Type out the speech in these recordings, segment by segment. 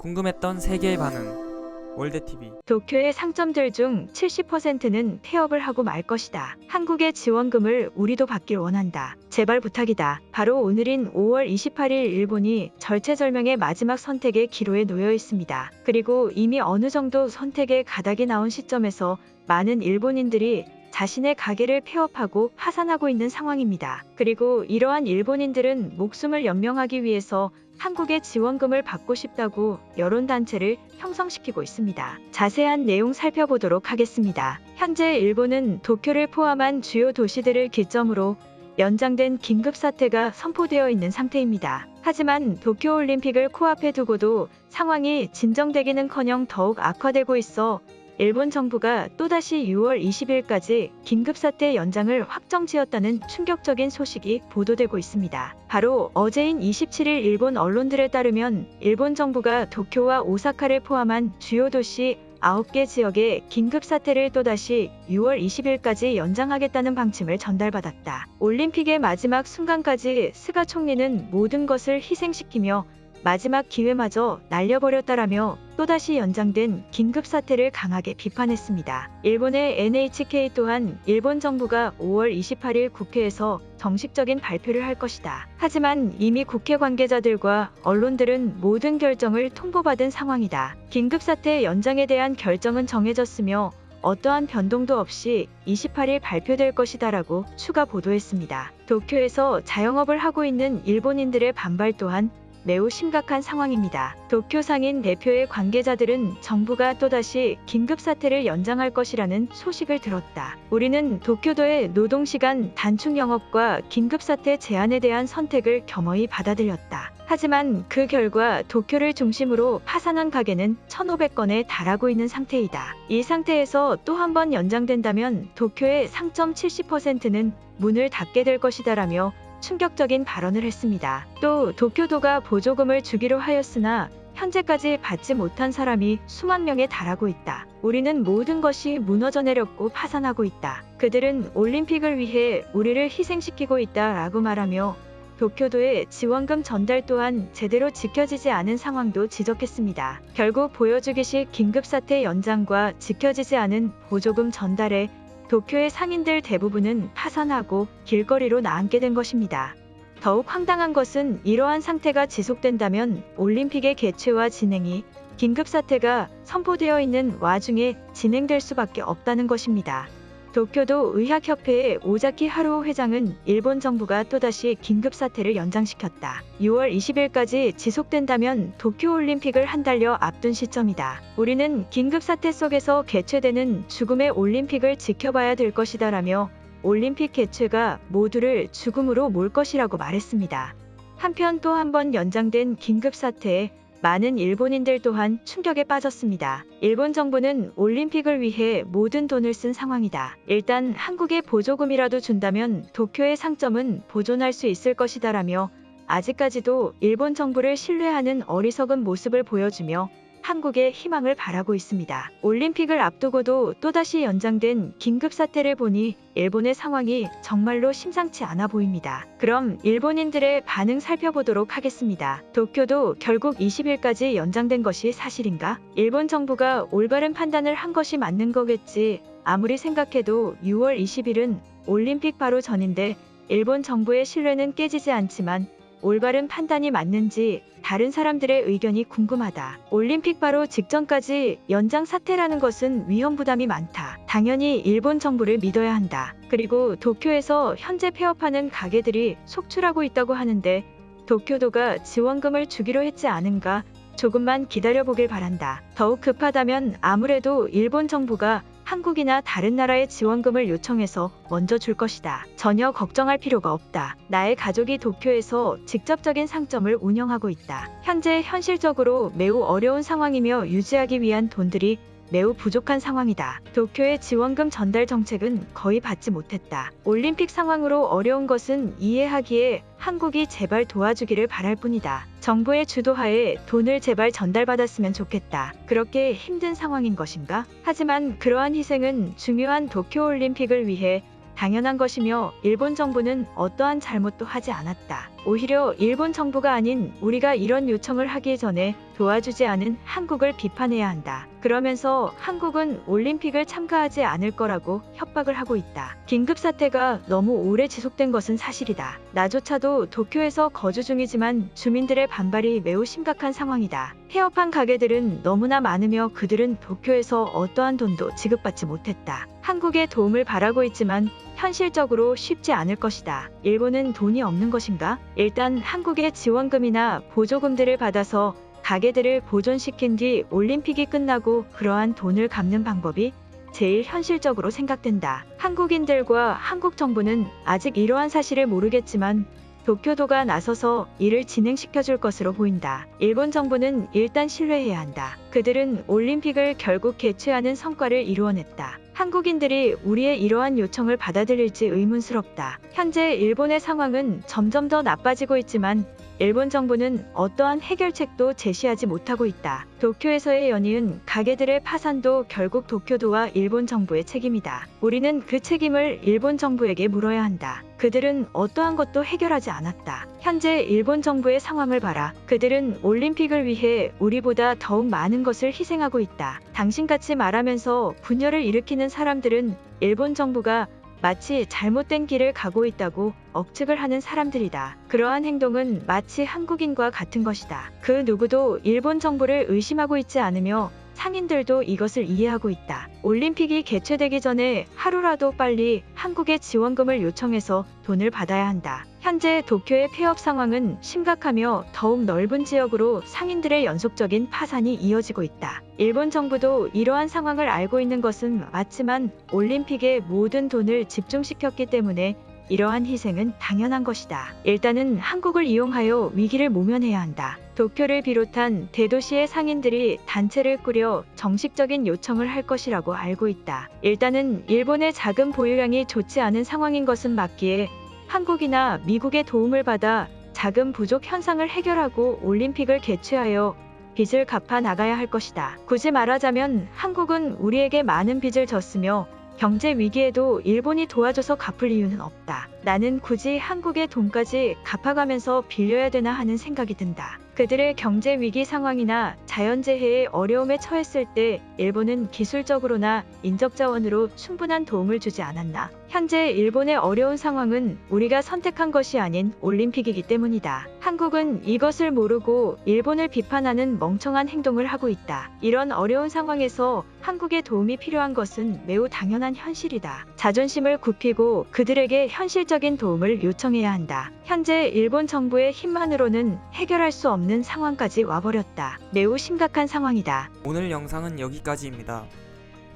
궁금했던 세계의 반응. 월드TV. 도쿄의 상점들 중 70%는 폐업을 하고 말 것이다. 한국의 지원금을 우리도 받길 원한다. 제발 부탁이다. 바로 오늘인 5월 28일 일본이 절체절명의 마지막 선택의 기로에 놓여 있습니다. 그리고 이미 어느 정도 선택의 가닥이 나온 시점에서 많은 일본인들이 자신의 가게를 폐업하고 파산하고 있는 상황입니다. 그리고 이러한 일본인들은 목숨을 연명하기 위해서 한국의 지원금을 받고 싶다고 여론단체를 형성시키고 있습니다. 자세한 내용 살펴보도록 하겠습니다. 현재 일본은 도쿄를 포함한 주요 도시들을 기점으로 연장된 긴급사태가 선포되어 있는 상태입니다. 하지만 도쿄올림픽을 코앞에 두고도 상황이 진정되기는 커녕 더욱 악화되고 있어 일본 정부가 또다시 6월 20일까지 긴급사태 연장을 확정지었다는 충격적인 소식이 보도되고 있습니다. 바로 어제인 27일 일본 언론들에 따르면 일본 정부가 도쿄와 오사카를 포함한 주요 도시 9개 지역의 긴급사태를 또다시 6월 20일까지 연장하겠다는 방침을 전달받았다. 올림픽의 마지막 순간까지 스가 총리는 모든 것을 희생시키며 마지막 기회마저 날려버렸다라며 또다시 연장된 긴급 사태를 강하게 비판했습니다. 일본의 NHK 또한 일본 정부가 5월 28일 국회에서 정식적인 발표를 할 것이다. 하지만 이미 국회 관계자들과 언론들은 모든 결정을 통보받은 상황이다. 긴급 사태 연장에 대한 결정은 정해졌으며 어떠한 변동도 없이 28일 발표될 것이다라고 추가 보도했습니다. 도쿄에서 자영업을 하고 있는 일본인들의 반발 또한 매우 심각한 상황입니다. 도쿄 상인 대표의 관계자들은 정부가 또다시 긴급 사태를 연장할 것이라는 소식을 들었다. 우리는 도쿄도의 노동시간 단축 영업과 긴급 사태 제한에 대한 선택을 겸허히 받아들였다. 하지만 그 결과 도쿄를 중심으로 파산한 가게는 1,500건에 달하고 있는 상태이다. 이 상태에서 또 한 번 연장된다면 도쿄의 상점 70%는 문을 닫게 될 것이다라며 충격적인 발언을 했습니다. 또 도쿄도가 보조금을 주기로 하였으나 현재까지 받지 못한 사람이 수만 명에 달하고 있다. 우리는 모든 것이 무너져 내렸고 파산하고 있다. 그들은 올림픽을 위해 우리를 희생시키고 있다 라고 말하며 도쿄도의 지원금 전달 또한 제대로 지켜지지 않은 상황도 지적했습니다. 결국 보여주기식 긴급사태 연장과 지켜지지 않은 보조금 전달에 도쿄의 상인들 대부분은 파산하고 길거리로 나앉게 된 것입니다. 더욱 황당한 것은 이러한 상태가 지속된다면 올림픽의 개최와 진행이 긴급사태가 선포되어 있는 와중에 진행될 수밖에 없다는 것입니다. 도쿄도 의학협회의 오자키 하루오 회장은 일본 정부가 또다시 긴급 사태를 연장시켰다. 6월 20일까지 지속된다면 도쿄올림픽을 한 달여 앞둔 시점이다. 우리는 긴급 사태 속에서 개최되는 죽음의 올림픽을 지켜봐야 될 것이다 라며 올림픽 개최가 모두를 죽음으로 몰 것이라고 말했습니다. 한편 또 한 번 연장된 긴급 사태에 많은 일본인들 또한 충격에 빠졌습니다. 일본 정부는 올림픽을 위해 모든 돈을 쓴 상황이다. 일단 한국에 보조금이라도 준다면 도쿄의 상점은 보존할 수 있을 것이다라며 아직까지도 일본 정부를 신뢰하는 어리석은 모습을 보여주며 한국의 희망을 바라고 있습니다. 올림픽을 앞두고도 또다시 연장된 긴급 사태를 보니 일본의 상황이 정말로 심상치 않아 보입니다. 그럼 일본인들의 반응 살펴보도록 하겠습니다. 도쿄도 결국 20일까지 연장된 것이 사실인가? 일본 정부가 올바른 판단을 한 것이 맞는 거겠지. 아무리 생각해도 6월 20일은 올림픽 바로 전인데 일본 정부의 신뢰는 깨지지 않지만 올바른 판단이 맞는지 다른 사람들의 의견이 궁금하다. 올림픽 바로 직전까지 연장 사태라는 것은 위험 부담이 많다. 당연히 일본 정부를 믿어야 한다. 그리고 도쿄에서 현재 폐업하는 가게들이 속출하고 있다고 하는데 도쿄도가 지원금을 주기로 했지 않은가? 조금만 기다려보길 바란다. 더욱 급하다면 아무래도 일본 정부가 한국이나 다른 나라의 지원금을 요청해서 먼저 줄 것이다. 전혀 걱정할 필요가 없다. 나의 가족이 도쿄에서 직접적인 상점을 운영하고 있다. 현재 현실적으로 매우 어려운 상황이며 유지하기 위한 돈들이 매우 부족한 상황이다. 도쿄의 지원금 전달 정책은 거의 받지 못했다. 올림픽 상황으로 어려운 것은 이해하기에 한국이 제발 도와주기를 바랄 뿐이다. 정부의 주도하에 돈을 제발 전달받았으면 좋겠다. 그렇게 힘든 상황인 것인가? 하지만 그러한 희생은 중요한 도쿄올림픽을 위해 당연한 것이며 일본 정부는 어떠한 잘못도 하지 않았다. 오히려 일본 정부가 아닌 우리가 이런 요청을 하기 전에 도와주지 않은 한국을 비판해야 한다. 그러면서 한국은 올림픽을 참가하지 않을 거라고 협박을 하고 있다. 긴급 사태가 너무 오래 지속된 것은 사실이다. 나조차도 도쿄에서 거주 중이지만 주민들의 반발이 매우 심각한 상황이다. 폐업한 가게들은 너무나 많으며 그들은 도쿄에서 어떠한 돈도 지급받지 못했다. 한국의 도움을 바라고 있지만 현실적으로 쉽지 않을 것이다. 일본은 돈이 없는 것인가? 일단 한국의 지원금이나 보조금들을 받아서 가게들을 보존시킨 뒤 올림픽이 끝나고 그러한 돈을 갚는 방법이 제일 현실적으로 생각된다. 한국인들과 한국 정부는 아직 이러한 사실을 모르겠지만 도쿄도가 나서서 이를 진행시켜 줄 것으로 보인다. 일본 정부는 일단 신뢰해야 한다. 그들은 올림픽을 결국 개최하는 성과를 이루어냈다. 한국인들이 우리의 이러한 요청을 받아들일지 의문스럽다. 현재 일본의 상황은 점점 더 나빠지고 있지만 일본 정부는 어떠한 해결책도 제시하지 못하고 있다. 도쿄에서의 연이은 가게들의 파산도 결국 도쿄도와 일본 정부의 책임이다. 우리는 그 책임을 일본 정부에게 물어야 한다. 그들은 어떠한 것도 해결하지 않았다. 현재 일본 정부의 상황을 봐라. 그들은 올림픽을 위해 우리보다 더욱 많은 것을 희생하고 있다. 당신같이 말하면서 분열을 일으키는 사람들은 일본 정부가 마치 잘못된 길을 가고 있다고 억측을 하는 사람들이다. 그러한 행동은 마치 한국인과 같은 것이다. 그 누구도 일본 정부를 의심하고 있지 않으며 상인들도 이것을 이해하고 있다. 올림픽이 개최되기 전에 하루라도 빨리 한국에 지원금을 요청해서 돈을 받아야 한다. 현재 도쿄의 폐업 상황은 심각하며 더욱 넓은 지역으로 상인들의 연속적인 파산이 이어지고 있다. 일본 정부도 이러한 상황을 알고 있는 것은 맞지만 올림픽에 모든 돈을 집중시켰기 때문에 이러한 희생은 당연한 것이다. 일단은 한국을 이용하여 위기를 모면해야 한다. 도쿄를 비롯한 대도시의 상인들이 단체를 꾸려 정식적인 요청을 할 것이라고 알고 있다. 일단은 일본의 자금 보유량이 좋지 않은 상황인 것은 맞기에 한국이나 미국의 도움을 받아 자금 부족 현상을 해결하고 올림픽을 개최하여 빚을 갚아 나가야 할 것이다. 굳이 말하자면 한국은 우리에게 많은 빚을 졌으며 경제 위기에도 일본이 도와줘서 갚을 이유는 없다. 나는 굳이 한국의 돈까지 갚아가면서 빌려야 되나 하는 생각이 든다. 그들의 경제 위기 상황이나 자연재해의 어려움에 처했을 때 일본은 기술적으로나 인적 자원으로 충분한 도움을 주지 않았나. 현재 일본의 어려운 상황은 우리가 선택한 것이 아닌 올림픽이기 때문이다. 한국은 이것을 모르고 일본을 비판하는 멍청한 행동을 하고 있다. 이런 어려운 상황에서 한국의 도움이 필요한 것은 매우 당연한 현실이다. 자존심을 굽히고 그들에게 현실적인 도움을 요청해야 한다. 현재 일본 정부의 힘만으로는 해결할 수 없는 상황까지 와버렸다. 매우 심각한 상황이다. 오늘 영상은 여기까지입니다.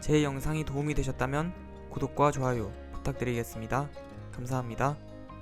제 영상이 도움이 되셨다면 구독과 좋아요 부탁드리겠습니다. 감사합니다.